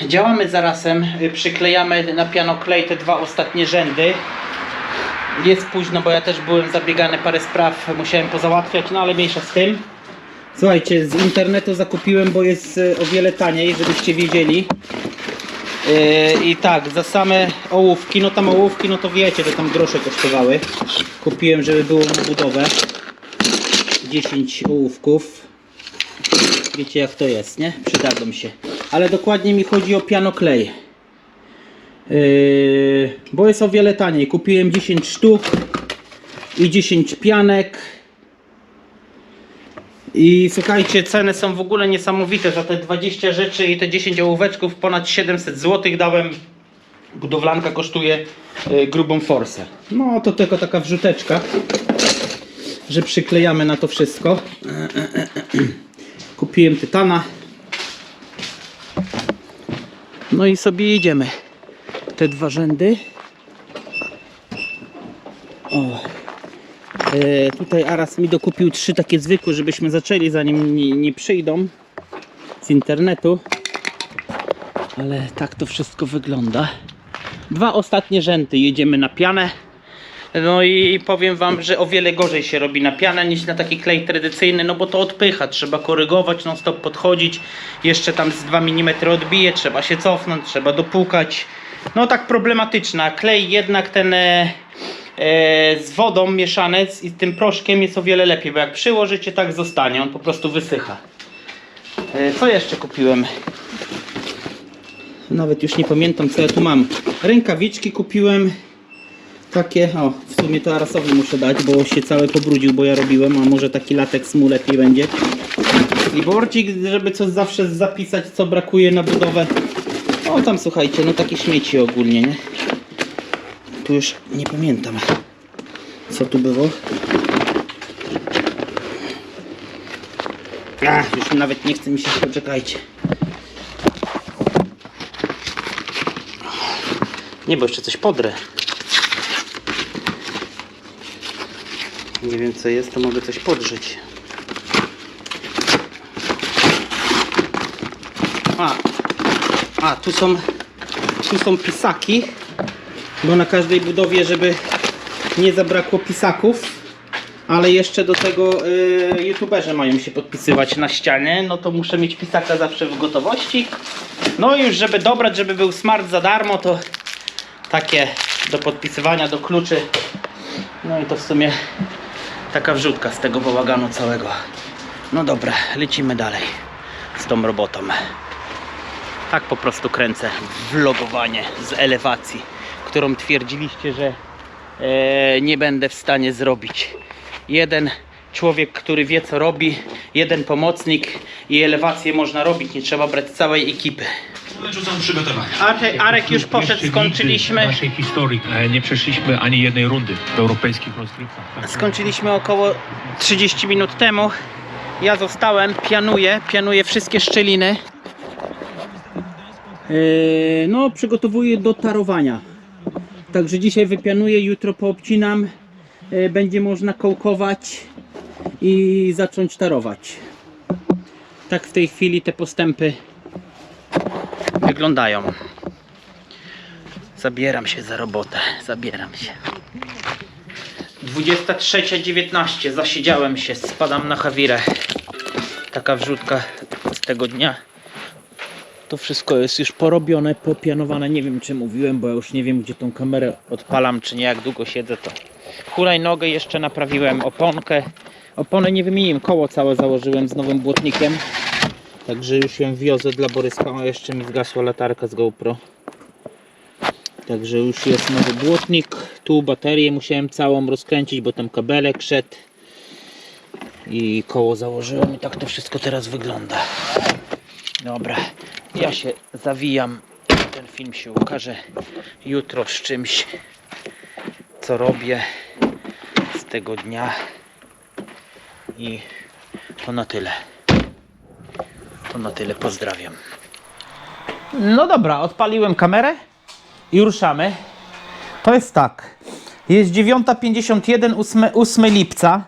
Działamy zarazem, y, przyklejamy na piano klej te dwa ostatnie rzędy. Jest późno, bo ja też byłem zabiegany, parę spraw musiałem pozałatwiać, no ale mniejsza z tym. Słuchajcie, z internetu zakupiłem, bo jest y, o wiele taniej, żebyście wiedzieli. Yy, I tak, za same ołówki, no tam ołówki, no to wiecie, że tam grosze kosztowały. Kupiłem, żeby było na budowę. 10 ołówków. Wiecie jak to jest, nie? Przydadzą się. Ale dokładnie mi chodzi o piano klej. Yy, bo jest o wiele taniej. Kupiłem 10 sztuk i 10 pianek. I słuchajcie, ceny są w ogóle niesamowite. Za te 20 rzeczy i te 10 ołóweczków ponad 700 zł dałem. Budowlanka kosztuje y, grubą forsę. No to tylko taka wrzuteczka, że przyklejamy na to wszystko. Kupiłem tytana. No i sobie jedziemy. Te dwa rzędy. O. E, tutaj Aras mi dokupił trzy takie zwykłe, żebyśmy zaczęli zanim nie, nie przyjdą z internetu. Ale tak to wszystko wygląda. Dwa ostatnie rzędy jedziemy na pianę. No i powiem wam, że o wiele gorzej się robi na pianę niż na taki klej tradycyjny, no bo to odpycha, trzeba korygować, non stop podchodzić, jeszcze tam z 2 mm odbije, trzeba się cofnąć, trzeba dopukać. No tak problematyczna. Klej jednak ten e, e, z wodą mieszany z, i tym proszkiem jest o wiele lepiej, bo jak przyłożycie tak zostanie, on po prostu wysycha. E, co jeszcze kupiłem? Nawet już nie pamiętam co ja tu mam. Rękawiczki kupiłem. Takie, o, w sumie to Arasowi muszę dać, bo się cały pobrudził, bo ja robiłem, a może taki lateks mu lepiej będzie. I borcik, żeby coś zawsze zapisać, co brakuje na budowę. O, tam słuchajcie, no takie śmieci ogólnie, nie? Tu już nie pamiętam, co tu było. Ach, już nawet nie chce mi się, poczekajcie. Nie, bo jeszcze coś podrę. Nie wiem co jest, to mogę coś podrzeć. A, a tu są, tu są pisaki, bo na każdej budowie, żeby nie zabrakło pisaków, ale jeszcze do tego y, youtuberzy mają się podpisywać na ścianie, no to muszę mieć pisaka zawsze w gotowości. No i już żeby dobrać, żeby był smart za darmo, to takie do podpisywania, do kluczy. No i to w sumie taka wrzutka z tego bałaganu całego. No dobra, lecimy dalej z tą robotą. Tak po prostu kręcę vlogowanie z elewacji, którą twierdziliście, że e, nie będę w stanie zrobić. Jeden człowiek, który wie co robi, jeden pomocnik i elewację można robić, nie trzeba brać całej ekipy. Rzucam przygotowania. Arek, Arek już poszedł, skończyliśmy. naszej historii e, nie przeszliśmy ani jednej rundy w europejskich rozgrywkach. Tak, Skończyliśmy około 30 minut temu. Ja zostałem, pianuję, pianuję wszystkie szczeliny. Yy, no, przygotowuję do tarowania. Także dzisiaj wypianuję, jutro poobcinam. Yy, będzie można kołkować i zacząć tarować. Tak w tej chwili te postępy wyglądają. Zabieram się za robotę, zabieram się. 23.19 zasiedziałem się, spadam na Hawirę. Taka wrzutka z tego dnia. To wszystko jest już porobione, popianowane. Nie wiem czy mówiłem, bo ja już nie wiem gdzie tą kamerę odpalam, czy nie, jak długo siedzę to. Hulajnogę jeszcze naprawiłem, oponkę. Opony nie wymieniłem, koło całe założyłem z nowym błotnikiem. Także już ją wiozę dla Boryska, a jeszcze mi zgasła latarka z GoPro. Także już jest nowy błotnik. Tu baterię musiałem całą rozkręcić, bo tam kabelek szedł. I koło założyłem i tak to wszystko teraz wygląda. Dobra, ja się zawijam. Ten film się ukaże jutro z czymś, co robię z tego dnia. I to na tyle. Na tyle. Pozdrawiam. No dobra, odpaliłem kamerę i ruszamy. To jest tak. Jest 9.51, 8, 8 lipca.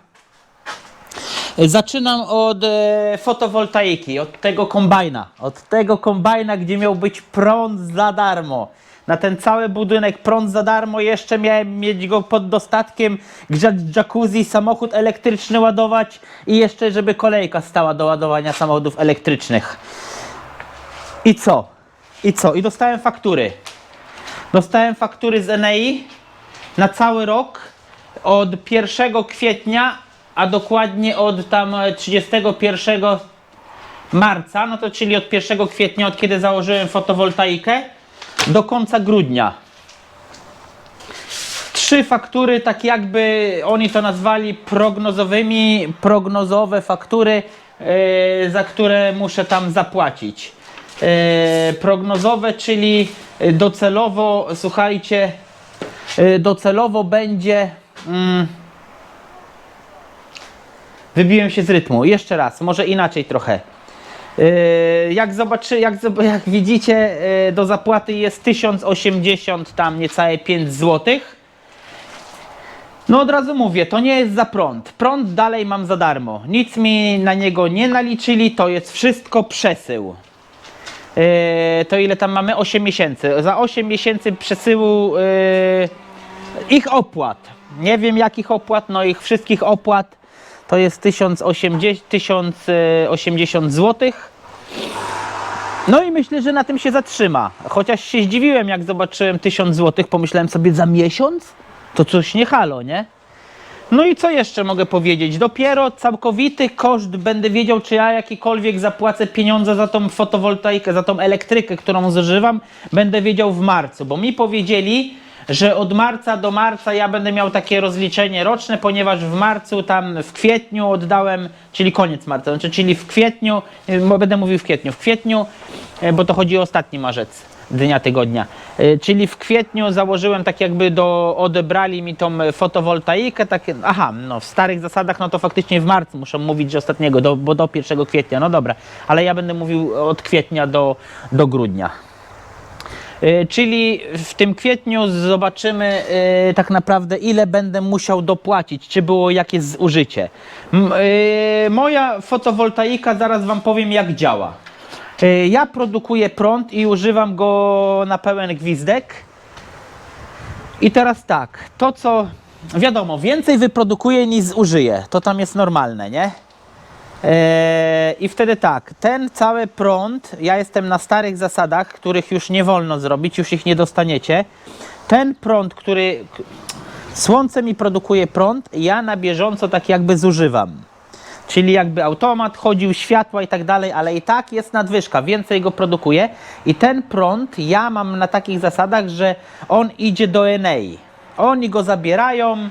Zaczynam od e, fotowoltaiki, od tego kombajna. Od tego kombajna, gdzie miał być prąd za darmo. Na ten cały budynek prąd za darmo. Jeszcze miałem mieć go pod dostatkiem, grzać jacuzzi, samochód elektryczny ładować i jeszcze, żeby kolejka stała do ładowania samochodów elektrycznych. I co? I co? I dostałem faktury. Dostałem faktury z NEI na cały rok od 1 kwietnia, a dokładnie od tam e, 31 marca, no to czyli od 1 kwietnia, od kiedy założyłem fotowoltaikę, do końca grudnia. Trzy faktury, tak jakby oni to nazwali prognozowymi, prognozowe faktury, e, za które muszę tam zapłacić. E, prognozowe, czyli docelowo, słuchajcie, e, docelowo będzie. Mm, wybiłem się z rytmu. Jeszcze raz, może inaczej trochę. Yy, Jak zobaczy, jak, jak widzicie, yy, do zapłaty jest 1080, tam niecałe 5 zł. No od razu mówię, to nie jest za prąd. Prąd dalej mam za darmo. Nic mi na niego nie naliczyli, to jest wszystko przesył. Yy, to ile tam mamy? 8 miesięcy. Za 8 miesięcy przesyłu ich opłat. Nie wiem jakich opłat, no ich wszystkich opłat to jest 1080, 1080 zł. No i myślę, że na tym się zatrzyma. Chociaż się zdziwiłem, jak zobaczyłem 1000 zł, pomyślałem sobie za miesiąc? To coś nie halo, nie? No i co jeszcze mogę powiedzieć? Dopiero całkowity koszt będę wiedział, czy ja jakikolwiek zapłacę pieniądze za tą fotowoltaikę, za tą elektrykę, którą zużywam, będę wiedział w marcu, bo mi powiedzieli, że od marca do marca ja będę miał takie rozliczenie roczne, ponieważ w marcu, tam w kwietniu oddałem, czyli koniec marca, znaczy, czyli w kwietniu, e, bo będę mówił w kwietniu, w kwietniu, e, bo to chodzi o ostatni marzec dnia tygodnia. E, Czyli w kwietniu założyłem tak jakby do, odebrali mi tą fotowoltaikę, takie, aha, no w starych zasadach, no to faktycznie w marcu muszą mówić, że ostatniego, do, bo do 1 kwietnia, no dobra, ale ja będę mówił od kwietnia do, do grudnia. E, Czyli w tym kwietniu zobaczymy e, tak naprawdę ile będę musiał dopłacić, czy było jakieś zużycie. E, Moja fotowoltaika, zaraz Wam powiem jak działa. Ja produkuję prąd i używam go na pełen gwizdek. I teraz tak, to co wiadomo, więcej wyprodukuję niż zużyję, to tam jest normalne, nie? Eee, I wtedy tak, ten cały prąd, ja jestem na starych zasadach, których już nie wolno zrobić, już ich nie dostaniecie. Ten prąd, który słońce mi produkuje prąd, ja na bieżąco tak jakby zużywam. Czyli jakby automat chodził, światła i tak dalej, ale i tak jest nadwyżka, więcej go produkuje. I ten prąd ja mam na takich zasadach, że on idzie do Enei. Oni go zabierają,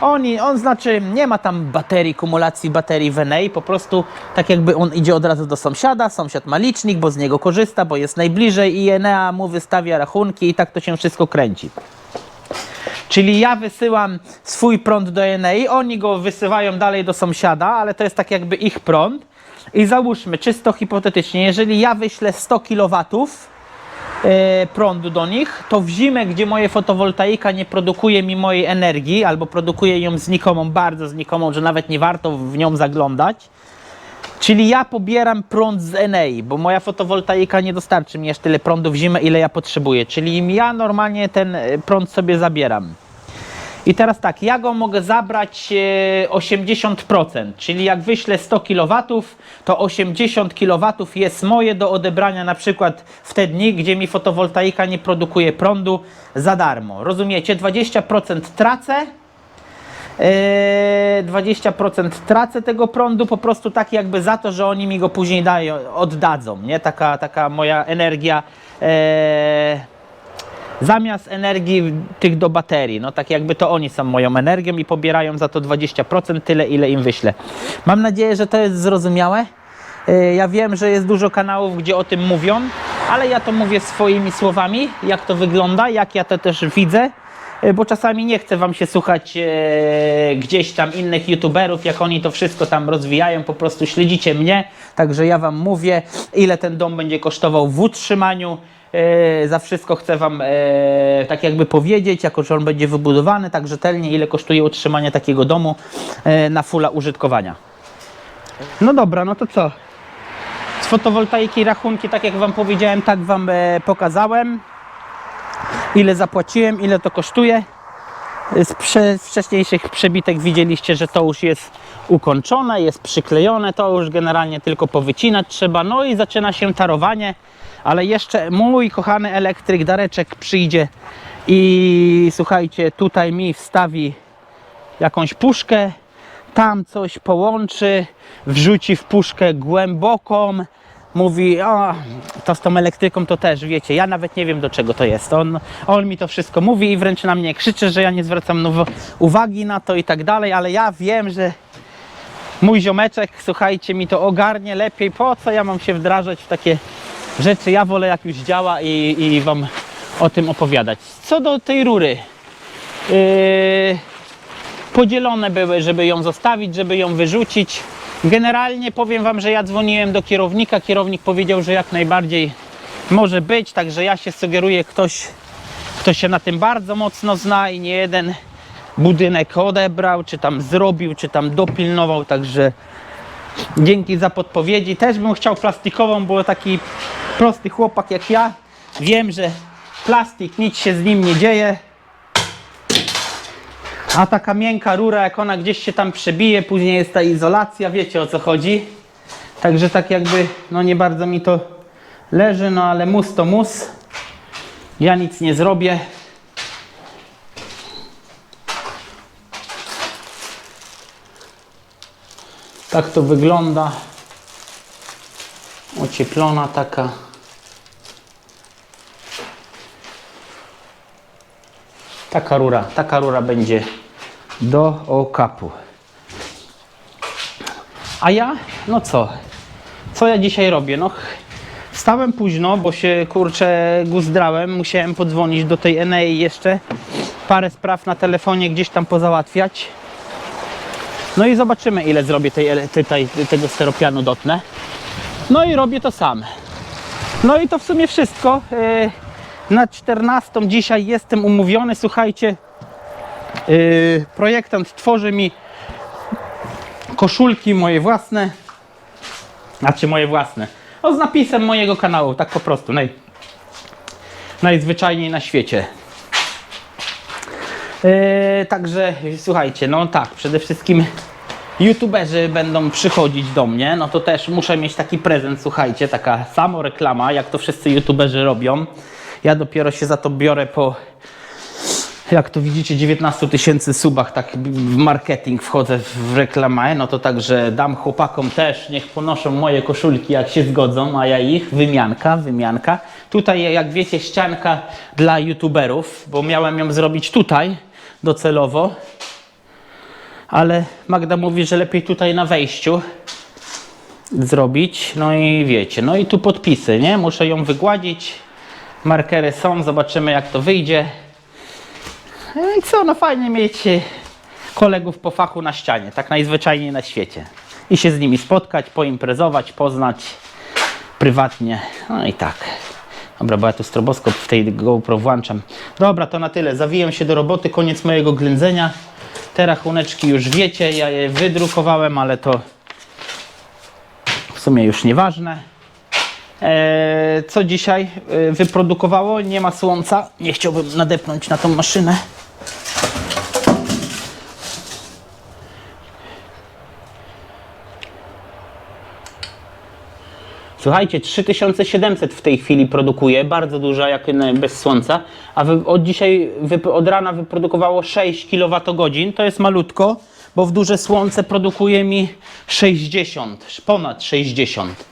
oni, on znaczy nie ma tam baterii, kumulacji baterii w Enei, po prostu tak jakby on idzie od razu do sąsiada, sąsiad ma licznik, bo z niego korzysta, bo jest najbliżej i Enea mu wystawia rachunki i tak to się wszystko kręci. Czyli ja wysyłam swój prąd do Enei, oni go wysyłają dalej do sąsiada, ale to jest tak jakby ich prąd. I załóżmy, czysto hipotetycznie, jeżeli ja wyślę 100 kW e, prądu do nich, to w zimę, gdzie moje fotowoltaika nie produkuje mi mojej energii, albo produkuje ją znikomą, bardzo znikomą, że nawet nie warto w nią zaglądać, Czyli ja pobieram prąd z Enei, bo moja fotowoltaika nie dostarczy mi aż tyle prądu w zimę, ile ja potrzebuję. Czyli ja normalnie ten e, prąd sobie zabieram. I teraz tak, ja go mogę zabrać e, 80%, czyli jak wyślę 100 kW, to 80 kW jest moje do odebrania na przykład w te dni, gdzie mi fotowoltaika nie produkuje prądu za darmo. Rozumiecie? 20% tracę, Eee, 20% tracę tego prądu po prostu tak jakby za to, że oni mi go później dają, oddadzą, nie? Taka, taka moja energia eee, zamiast energii tych do baterii, no tak jakby to oni są moją energią i pobierają za to 20% tyle, ile im wyślę. Mam nadzieję, że to jest zrozumiałe. Eee, Ja wiem, że jest dużo kanałów, gdzie o tym mówią, ale ja to mówię swoimi słowami, jak to wygląda, jak ja to też widzę e, bo czasami nie chcę wam się słuchać e, gdzieś tam innych youtuberów, jak oni to wszystko tam rozwijają, po prostu śledzicie mnie, także ja wam mówię, ile ten dom będzie kosztował w utrzymaniu, za wszystko chcę wam e, tak jakby powiedzieć, jako że on będzie wybudowany tak rzetelnie, ile kosztuje utrzymanie takiego domu e, na fulla użytkowania. No dobra, no to co? Z fotowoltaiki rachunki, tak jak Wam powiedziałem, tak Wam e, pokazałem. Ile zapłaciłem, ile to kosztuje. Z prze, wcześniejszych przebitek widzieliście, że to już jest ukończone, jest przyklejone, to już generalnie tylko powycinać trzeba. No i zaczyna się tarowanie, ale jeszcze mój kochany elektryk Dareczek przyjdzie i słuchajcie, tutaj mi wstawi jakąś puszkę, tam coś połączy, wrzuci w puszkę głęboką, mówi, o, to z tą elektryką to też, wiecie, ja nawet nie wiem do czego to jest. On, on mi to wszystko mówi i wręcz na mnie krzyczy, że ja nie zwracam uwagi na to i tak dalej, ale ja wiem, że mój ziomeczek, słuchajcie, mi to ogarnie lepiej, po co ja mam się wdrażać w takie rzeczy, ja wolę jak już działa i, i wam o tym opowiadać. Co do tej rury, yy, podzielone były, żeby ją zostawić, żeby ją wyrzucić. Generalnie powiem Wam, że ja dzwoniłem do kierownika. Kierownik powiedział, że jak najbardziej może być, także ja się sugeruję ktoś, kto się na tym bardzo mocno zna i nie jeden budynek odebrał, czy tam zrobił, czy tam dopilnował, także dzięki za podpowiedzi. Też bym chciał plastikową, bo taki prosty chłopak jak ja, wiem, że plastik, nic się z nim nie dzieje. A taka miękka rura, jak ona gdzieś się tam przebije, później jest ta izolacja, wiecie o co chodzi. Także tak jakby, no nie bardzo mi to leży, no ale mus to mus. Ja nic nie zrobię. Tak to wygląda. Ocieplona taka. Taka rura, taka rura będzie do okapu. A ja, no co? Co ja dzisiaj robię? No, wstałem późno, bo się kurczę guzdrałem. Musiałem podzwonić do tej Enei jeszcze. Parę spraw na telefonie gdzieś tam pozałatwiać. No i zobaczymy, ile zrobię tej, ele- tej, tego steropianu dotnę. No i robię to sam. No i to w sumie wszystko. Yy, Na 14 dzisiaj jestem umówiony. Słuchajcie, yy, projektant tworzy mi koszulki moje własne. Znaczy moje własne. Z napisem mojego kanału, tak po prostu. Naj, najzwyczajniej na świecie. Yy, także słuchajcie, no tak, przede wszystkim youtuberzy będą przychodzić do mnie, no to też muszę mieć taki prezent, słuchajcie, taka samoreklama, jak to wszyscy youtuberzy robią. Ja dopiero się za to biorę po, jak to widzicie, 19 tysięcy subach, tak w marketing wchodzę w reklamę, no to także dam chłopakom też, niech ponoszą moje koszulki, jak się zgodzą, a ja ich, wymianka, wymianka. Tutaj, jak wiecie, ścianka dla youtuberów, bo miałem ją zrobić tutaj, docelowo, ale Magda mówi, że lepiej tutaj na wejściu zrobić. No i wiecie, no i tu podpisy, nie? Muszę ją wygładzić. Markery są, zobaczymy jak to wyjdzie. No i co, no fajnie mieć e, kolegów po fachu na ścianie, tak najzwyczajniej na świecie. I się z nimi spotkać, poimprezować, poznać prywatnie. No i tak. Dobra, bo ja tu stroboskop w tej GoPro włączam. Dobra, to na tyle. Zawijam się do roboty, koniec mojego ględzenia. Te rachuneczki już wiecie, ja je wydrukowałem, ale to w sumie już nieważne. Eee, co dzisiaj e, wyprodukowało? Nie ma słońca. Nie chciałbym nadepnąć na tą maszynę. Słuchajcie, 3700 w tej chwili produkuje, bardzo duża, jak bez słońca, a od dzisiaj, od rana wyprodukowało 6 kWh, to jest malutko, bo w duże słońce produkuje mi 60, ponad 60.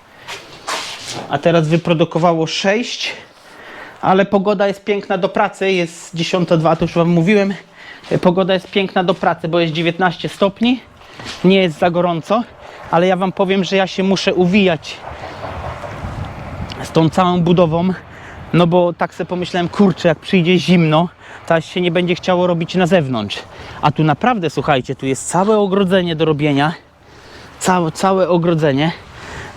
A teraz wyprodukowało 6, ale pogoda jest piękna do pracy, jest 10.02, to już Wam mówiłem. Pogoda jest piękna do pracy, bo jest 19 stopni, nie jest za gorąco, ale ja Wam powiem, że ja się muszę uwijać tą całą budową, no bo tak sobie pomyślałem, kurczę, jak przyjdzie zimno, to aż się nie będzie chciało robić na zewnątrz. A tu naprawdę, słuchajcie, tu jest całe ogrodzenie do robienia, całe, całe ogrodzenie.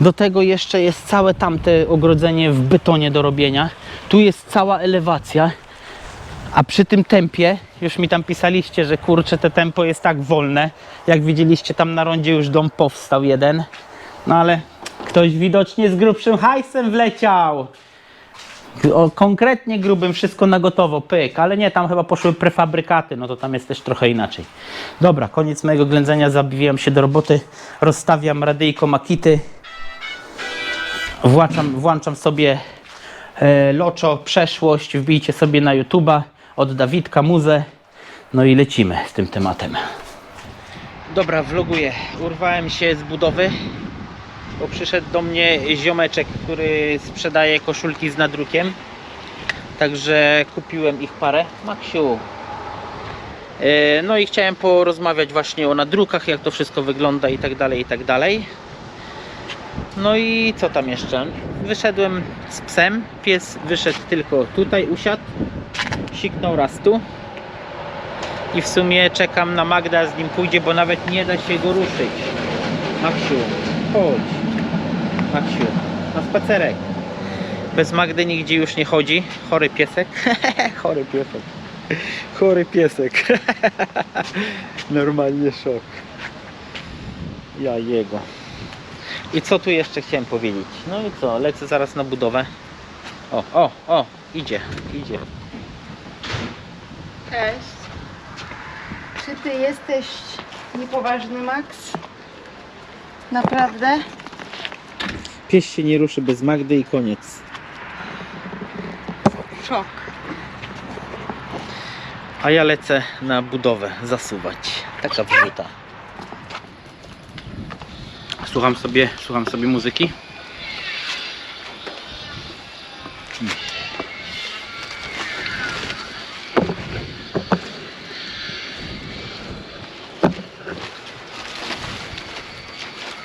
Do tego jeszcze jest całe tamte ogrodzenie w betonie do robienia. Tu jest cała elewacja. A przy tym tempie, już mi tam pisaliście, że kurczę, te tempo jest tak wolne. Jak widzieliście, tam na rondzie już dom powstał jeden. No ale ktoś widocznie z grubszym hajsem wleciał. O, konkretnie grubym, wszystko na gotowo, pyk, ale nie, tam chyba poszły prefabrykaty, no to tam jest też trochę inaczej. Dobra, koniec mojego ględzenia, zabiwiam się do roboty, rozstawiam radyjko Makity, włączam, włączam sobie e, Loczo, przeszłość, wbijcie sobie na YouTube'a od Dawidka Muzę, no i lecimy z tym tematem. Dobra, vloguję. Urwałem się z budowy, bo przyszedł do mnie ziomeczek, który sprzedaje koszulki z nadrukiem. Także kupiłem ich parę. Maksiu. E, No i chciałem porozmawiać właśnie o nadrukach, jak to wszystko wygląda i tak dalej, i tak dalej. No i co tam jeszcze? Wyszedłem z psem. Pies wyszedł tylko tutaj, usiadł. Siknął raz tu. I w sumie czekam na Magda, z nim pójdzie, bo nawet nie da się go ruszyć. Maksiu, chodź. Maksiu, na spacerek. Bez Magdy nigdzie już nie chodzi. Chory piesek. Chory piesek. Chory piesek. Normalnie szok. Ja jego. I co tu jeszcze chciałem powiedzieć? No i co, lecę zaraz na budowę. O, o, o, idzie, idzie. Cześć. Czy ty jesteś niepoważny, Max? Naprawdę? Pies się nie ruszy bez Magdy i koniec. Szok. A ja lecę na budowę zasuwać. Taka wrzuta. Słucham sobie, słucham sobie muzyki.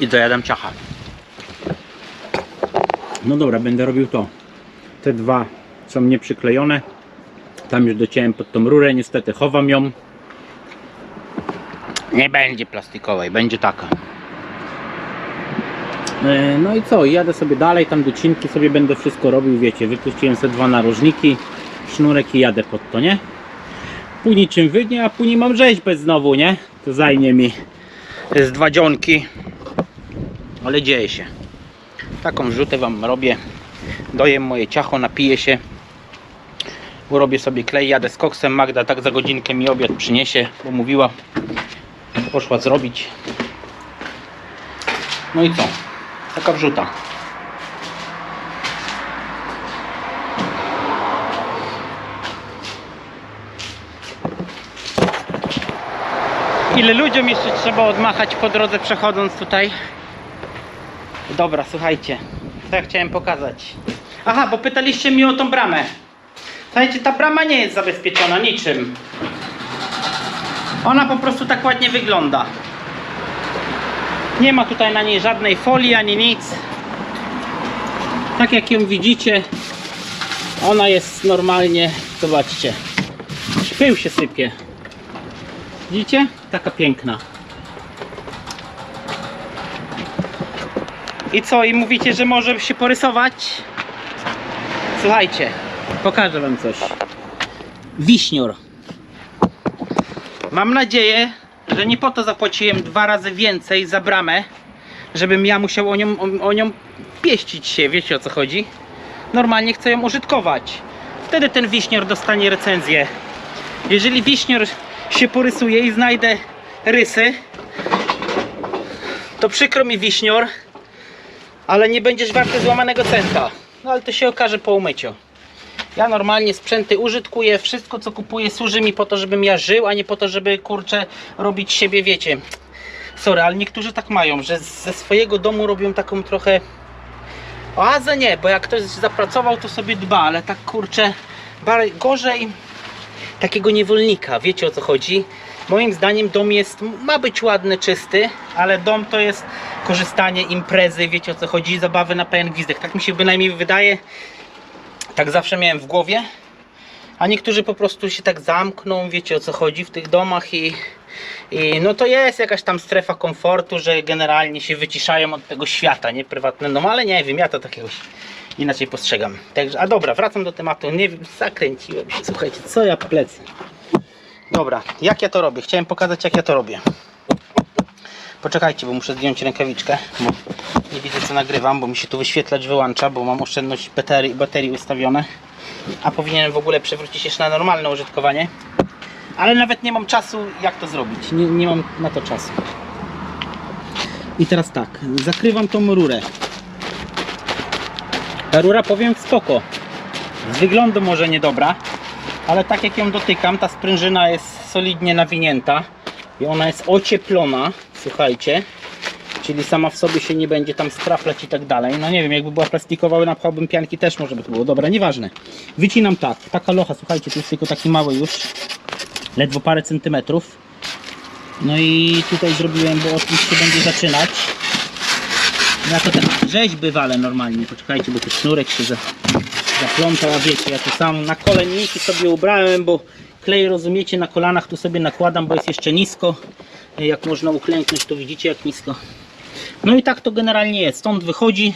I dojadam ciacha. No dobra, będę robił to. Te dwa są nieprzyklejone. Tam już dociąłem pod tą rurę, niestety chowam ją. Nie będzie plastikowej, będzie taka. E, No i co, jadę sobie dalej, tam docinki sobie będę wszystko robił, wiecie, wypuściłem sobie dwa narożniki, sznurek i jadę pod to, nie? Później czym wydnie, a później mam rzeźbę znowu, nie? To zajmie mi z dwa dzionki, ale dzieje się. Taką wrzutę wam robię, dojem moje ciacho, napiję się, Urobię sobie klej, jadę z koksem. Magda tak za godzinkę mi obiad przyniesie, bo mówiła, poszła zrobić. No i co? Taka wrzuta. Ile ludziom jeszcze trzeba odmachać po drodze przechodząc tutaj? Dobra, słuchajcie. Co ja chciałem pokazać? Aha, bo pytaliście mnie o tą bramę. Słuchajcie, ta brama nie jest zabezpieczona niczym. Ona po prostu tak ładnie wygląda. Nie ma tutaj na niej żadnej folii ani nic. Tak jak ją widzicie, ona jest normalnie, zobaczcie, pył się sypie. Widzicie? Taka piękna. I co? I mówicie, że może się porysować? Słuchajcie, pokażę wam coś. Wiśnior. Mam nadzieję, że nie po to zapłaciłem dwa razy więcej za bramę, żebym ja musiał o nią, o, o nią pieścić się, wiecie o co chodzi? Normalnie chcę ją użytkować. Wtedy ten wiśnior dostanie recenzję. Jeżeli wiśnior się porysuje i znajdę rysy, to przykro mi wiśnior, ale nie będziesz warty złamanego centa. No ale to się okaże po umyciu. Ja normalnie sprzęty użytkuję, wszystko co kupuję służy mi po to, żebym ja żył, a nie po to, żeby kurczę robić siebie, wiecie. Sorry, ale niektórzy tak mają, że ze swojego domu robią taką trochę oazę nie, bo jak ktoś zapracował to sobie dba, ale tak kurczę gorzej takiego niewolnika, wiecie o co chodzi? Moim zdaniem dom jest, ma być ładny, czysty, ale dom to jest korzystanie, imprezy, wiecie o co chodzi, zabawy na pełen gwizdek. Tak mi się bynajmniej wydaje, tak zawsze miałem w głowie. A niektórzy po prostu się tak zamkną, wiecie o co chodzi w tych domach i, i no to jest jakaś tam strefa komfortu, że generalnie się wyciszają od tego świata, nie prywatne dom, ale nie wiem, ja to tak jakoś inaczej postrzegam. Także, a dobra, wracam do tematu, nie zakręciłem się, słuchajcie, co ja plecy. Dobra, jak ja to robię? Chciałem pokazać jak ja to robię. Poczekajcie, bo muszę zdjąć rękawiczkę, nie widzę co nagrywam, bo mi się tu wyświetlacz wyłącza, bo mam oszczędność baterii, baterii ustawione. A powinienem w ogóle przewrócić jeszcze na normalne użytkowanie. Ale nawet nie mam czasu jak to zrobić. Nie, nie mam na to czasu. I teraz tak, zakrywam tą rurę. Ta rura powiem spoko. Z wyglądu może niedobra, ale tak jak ją dotykam, ta sprężyna jest solidnie nawinięta i ona jest ocieplona, słuchajcie. Czyli sama w sobie się nie będzie tam straflać i tak dalej. No nie wiem, jakby była plastikowa, napchałbym pianki, też może by to było. Dobra, nieważne. Wycinam tak. Taka locha, słuchajcie, tu jest tylko taki mały już. Ledwo parę centymetrów. No i tutaj zrobiłem, bo od się będzie zaczynać. Ja to tak rzeźby walę normalnie. Poczekajcie, bo tu sznurek się za, zaplątał, wiecie, ja tu sam na kolenniki sobie ubrałem, bo klej, rozumiecie, na kolanach tu sobie nakładam, bo jest jeszcze nisko. Jak można uklęknąć, to widzicie jak nisko. No i tak to generalnie jest. Stąd wychodzi.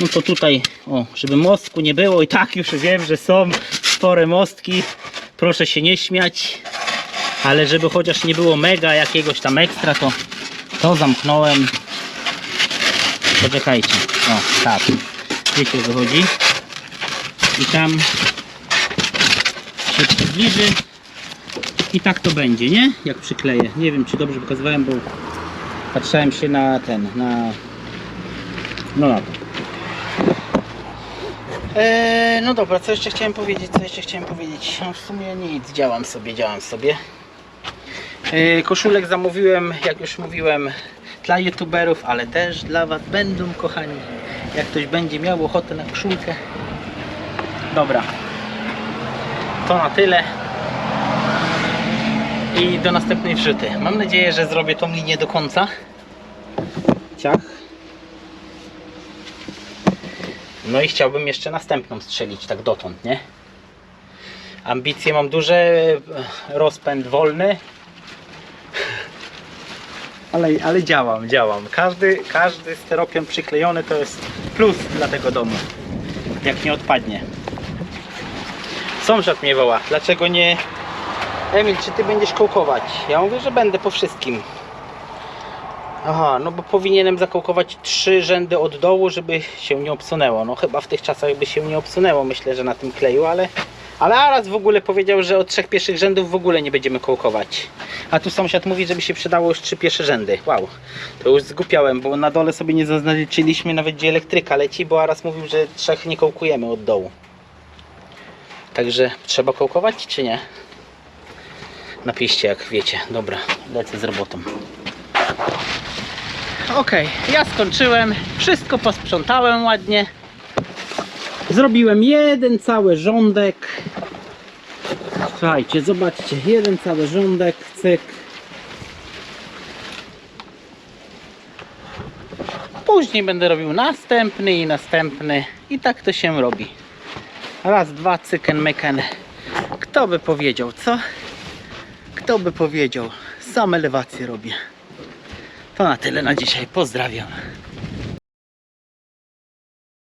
No to tutaj, o, żeby mostku nie było. I tak już wiem, że są spore mostki. Proszę się nie śmiać. Ale żeby chociaż nie było mega jakiegoś tam ekstra, to to zamknąłem. Poczekajcie. O, tak. Wiecie o co chodzi. I tam się przybliży. I tak to będzie, nie? Jak przykleję. Nie wiem, czy dobrze pokazywałem, bo patrzałem się na ten, na... No na to. Eee, no dobra, co jeszcze chciałem powiedzieć, co jeszcze chciałem powiedzieć? No w sumie nic, działam sobie, działam sobie. Eee, koszulek zamówiłem, jak już mówiłem, dla youtuberów, ale też dla was będą, kochani. Jak ktoś będzie miał ochotę na koszulkę. Dobra. To na tyle. I do następnej wrzuty. Mam nadzieję, że zrobię tą linię do końca. Ciach. No i chciałbym jeszcze następną strzelić, tak dotąd, nie? Ambicje mam duże, rozpęd wolny. Ale, ale działam, działam. Każdy, każdy steropian przyklejony to jest plus dla tego domu. Jak nie odpadnie. Sąsiad mnie woła. Dlaczego nie... Emil, czy ty będziesz kołkować? Ja mówię, że będę po wszystkim. Aha, no bo powinienem zakołkować trzy rzędy od dołu, żeby się nie obsunęło. No chyba w tych czasach by się nie obsunęło, myślę, że na tym kleju, ale... Ale Aras w ogóle powiedział, że od trzech pierwszych rzędów w ogóle nie będziemy kołkować. A tu sąsiad mówi, żeby się przydało już trzy pierwsze rzędy. Wow, to już zgupiałem, bo na dole sobie nie zaznaczyliśmy nawet gdzie elektryka leci, bo Aras mówił, że trzech nie kołkujemy od dołu. Także trzeba kołkować czy nie? Napiszcie jak wiecie. Dobra, lecę z robotą. Okej, ja skończyłem. Wszystko posprzątałem ładnie. Zrobiłem jeden cały rządek. Słuchajcie, zobaczcie, jeden cały rządek, cyk. Później będę robił następny i następny. I tak to się robi. Raz, dwa, cyken, myken. Kto by powiedział, co? Kto by powiedział? Sam elewację robię. To na tyle na dzisiaj. Pozdrawiam.